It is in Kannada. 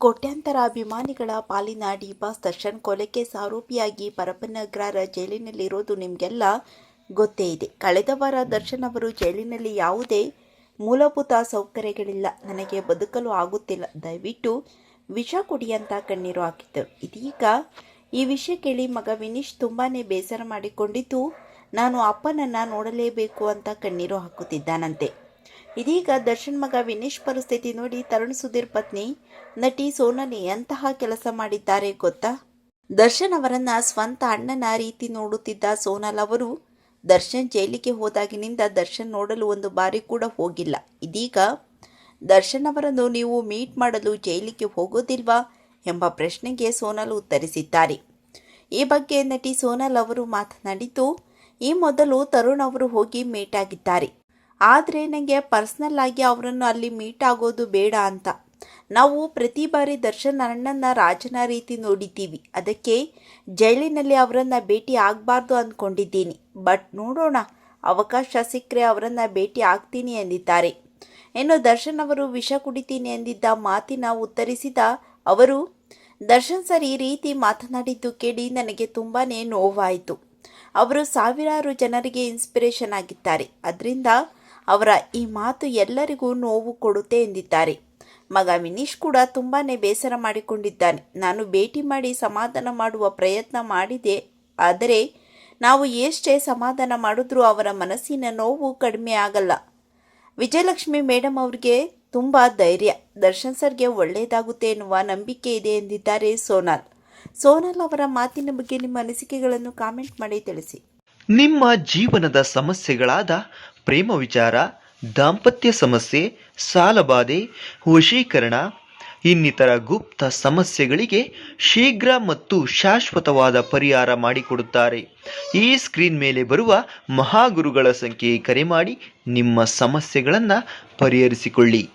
ಕೋಟ್ಯಾಂತರ ಅಭಿಮಾನಿಗಳ ಪಾಲಿನ ಡಿ ಬಾಸ್ ದರ್ಶನ್ ಕೊಲೆಗೆ ಆರೋಪಿಯಾಗಿ ಪರಪನಗ್ರಾರ ಜೈಲಿನಲ್ಲಿರೋದು ನಿಮಗೆಲ್ಲ ಗೊತ್ತೇ ಇದೆ. ಕಳೆದ ವಾರ ದರ್ಶನ್ ಅವರು ಜೈಲಿನಲ್ಲಿ ಯಾವುದೇ ಮೂಲಭೂತ ಸೌಕರ್ಯಗಳಿಲ್ಲ. ನನಗೆ ಬದುಕಲು ಆಗುತ್ತಿಲ್ಲ. ದಯವಿಟ್ಟು ವಿಷ ಕೊಡಿ ಅಂತ ಕಣ್ಣೀರು ಹಾಕಿದ್ದರು ಇದೀಗ ಈ ವಿಷಯ ಕೇಳಿ ಮಗ ವಿನೀಶ್ ತುಂಬಾ ಬೇಸರ ಮಾಡಿಕೊಂಡಿದ್ದು, ನಾನು ಅಪ್ಪನನ್ನು ನೋಡಲೇಬೇಕು ಅಂತ ಕಣ್ಣೀರು ಹಾಕುತ್ತಿದ್ದಾನಂತೆ. ಇದೀಗ ದರ್ಶನ್ ಮಗ ವಿನೇಶ್ ಪರಿಸ್ಥಿತಿ ನೋಡಿ ತರುಣ್ ಸುಧೀರ್ ಪತ್ನಿ ನಟಿ ಸೋನಲಿ ಎಂತಹ ಕೆಲಸ ಮಾಡಿದ್ದಾರೆ ಗೊತ್ತಾ? ದರ್ಶನ್ ಅವರನ್ನ ಸ್ವಂತ ಅಣ್ಣನ ರೀತಿ ನೋಡುತ್ತಿದ್ದ ಸೋನಲ್ ಅವರು ದರ್ಶನ್ ಜೈಲಿಗೆ ಹೋದಾಗಿನಿಂದ ದರ್ಶನ್ ನೋಡಲು ಒಂದು ಬಾರಿ ಕೂಡ ಹೋಗಿಲ್ಲ. ಇದೀಗ ದರ್ಶನ್ ಅವರನ್ನು ನೀವು ಮೀಟ್ ಮಾಡಲು ಜೈಲಿಗೆ ಹೋಗೋದಿಲ್ವಾ ಎಂಬ ಪ್ರಶ್ನೆಗೆ ಸೋನಲ್ ಉತ್ತರಿಸಿದ್ದಾರೆ. ಈ ಬಗ್ಗೆ ನಟಿ ಸೋನಲ್ ಅವರು ಮಾತನಾಡಿದ್ದು, ಈ ಮೊದಲು ತರುಣ್ ಅವರು ಹೋಗಿ ಮೀಟ್ ಆಗಿದ್ದಾರೆ. ಆದರೆ ನನಗೆ ಪರ್ಸ್ನಲ್ ಆಗಿ ಅವರನ್ನು ಅಲ್ಲಿ ಮೀಟ್ ಆಗೋದು ಬೇಡ ಅಂತ. ನಾವು ಪ್ರತಿ ಬಾರಿ ದರ್ಶನ್ ಅಣ್ಣನ ರಾಜನ ರೀತಿ ನೋಡಿದ್ದೀವಿ. ಅದಕ್ಕೆ ಜೈಲಿನಲ್ಲಿ ಅವರನ್ನು ಭೇಟಿ ಆಗಬಾರ್ದು ಅಂದ್ಕೊಂಡಿದ್ದೀನಿ ಬಟ್ ನೋಡೋಣ, ಅವಕಾಶ ಸಿಕ್ಕರೆ ಅವರನ್ನು ಭೇಟಿ ಆಗ್ತೀನಿ ಎಂದಿದ್ದಾರೆ ಇನ್ನು ದರ್ಶನ್ ಅವರು ವಿಷ ಕುಡಿತೀನಿ ಎಂದಿದ್ದ ಮಾತಿನ ಉತ್ತರಿಸಿದ ಅವರು, ದರ್ಶನ್ ಸರ್ ಈ ರೀತಿ ಮಾತನಾಡಿದ್ದು ಕೇಳಿ ನನಗೆ ತುಂಬಾ ನೋವಾಯಿತು. ಅವರು ಸಾವಿರಾರು ಜನರಿಗೆ ಇನ್ಸ್ಪಿರೇಷನ್ ಆಗಿದ್ದಾರೆ. ಅದರಿಂದ ಅವರ ಈ ಮಾತು ಎಲ್ಲರಿಗೂ ನೋವು ಕೊಡುತ್ತೆ ಎಂದಿದ್ದಾರೆ. ಮಗ ವಿನೀಶ್ ಕೂಡ ತುಂಬಾ ಬೇಸರ ಮಾಡಿಕೊಂಡಿದ್ದಾನೆ. ನಾನು ಭೇಟಿ ಮಾಡಿ ಸಮಾಧಾನ ಮಾಡುವ ಪ್ರಯತ್ನ ಮಾಡಿದೆ. ಆದರೆ ನಾವು ಎಷ್ಟೇ ಸಮಾಧಾನ ಮಾಡಿದ್ರೂ ಅವರ ಮನಸ್ಸಿನ ನೋವು ಕಡಿಮೆ ಆಗಲ್ಲ. ವಿಜಯಲಕ್ಷ್ಮಿ ಮೇಡಮ್ ಅವ್ರಿಗೆ ತುಂಬ ಧೈರ್ಯ. ದರ್ಶನ್ ಸರ್ಗೆ ಒಳ್ಳೆಯದಾಗುತ್ತೆ ಎನ್ನುವ ನಂಬಿಕೆ ಇದೆ ಎಂದಿದ್ದಾರೆ ಸೋನಾಲ್. ಸೋನಾಲ್ ಅವರ ಮಾತಿನ ಬಗ್ಗೆ ನಿಮ್ಮ ಅನಿಸಿಕೆಗಳನ್ನು ಕಾಮೆಂಟ್ ಮಾಡಿ ತಿಳಿಸಿ. ನಿಮ್ಮ ಜೀವನದ ಸಮಸ್ಯೆಗಳಾದ ಪ್ರೇಮ ವಿಚಾರ, ದಾಂಪತ್ಯ ಸಮಸ್ಯೆ ಸಾಲಬಾಧೆ ವಶೀಕರಣ, ಇನ್ನಿತರ ಗುಪ್ತ ಸಮಸ್ಯೆಗಳಿಗೆ ಶೀಘ್ರ ಮತ್ತು ಶಾಶ್ವತವಾದ ಪರಿಹಾರ ಮಾಡಿಕೊಡುತ್ತಾರೆ. ಈ ಸ್ಕ್ರೀನ್ ಮೇಲೆ ಬರುವ ಮಹಾಗುರುಗಳ ಸಂಖ್ಯೆ ಕರೆ ಮಾಡಿ ನಿಮ್ಮ ಸಮಸ್ಯೆಗಳನ್ನು ಪರಿಹರಿಸಿಕೊಳ್ಳಿ.